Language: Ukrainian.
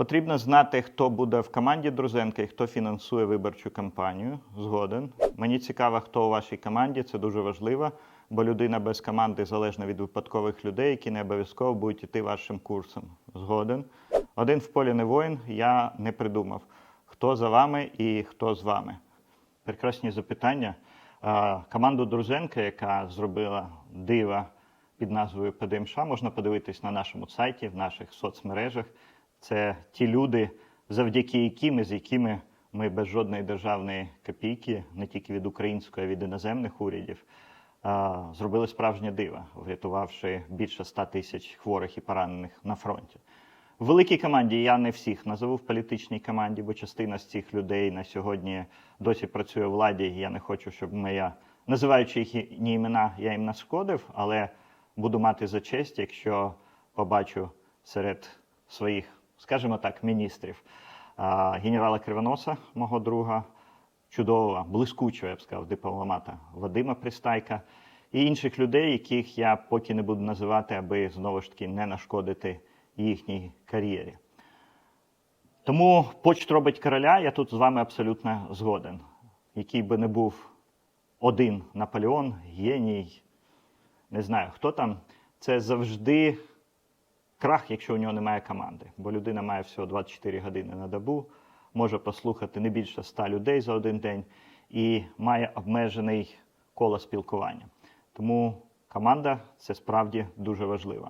Потрібно знати, хто буде в команді Друзенка і хто фінансує виборчу кампанію. Згоден. Мені цікаво, хто у вашій команді. Це дуже важливо, бо людина без команди залежна від випадкових людей, які не обов'язково будуть іти вашим курсом. Згоден. Один в полі не воїн. Я не придумав, хто за вами і хто з вами. Прекрасні запитання. Команду Друзенка, яка зробила дива під назвою ПДМШ, можна подивитись на нашому сайті, в наших соцмережах. Це ті люди, завдяки яким з якими ми без жодної державної копійки, не тільки від української, а від іноземних урядів, зробили справжнє диво, врятувавши більше 100 тисяч хворих і поранених на фронті. В великій команді я не всіх назову в політичній команді, бо частина з цих людей на сьогодні досі працює у владі. Я не хочу, щоб моя, називаючи їхні імена, я їм нашкодив, але буду мати за честь, якщо побачу серед своїх, скажімо так, міністрів генерала Кривоноса, мого друга, чудового, блискучого, я б сказав, дипломата Вадима Пристайка і інших людей, яких я поки не буду називати, аби знову ж таки не нашкодити їхній кар'єрі. Тому почт робить короля, я тут з вами абсолютно згоден. Який би не був один Наполеон, геній, не знаю хто там, це завжди крах, якщо у нього немає команди. Бо людина має всього 24 години на добу, може послухати не більше 100 людей за один день і має обмежений коло спілкування. Тому команда це справді дуже важливо.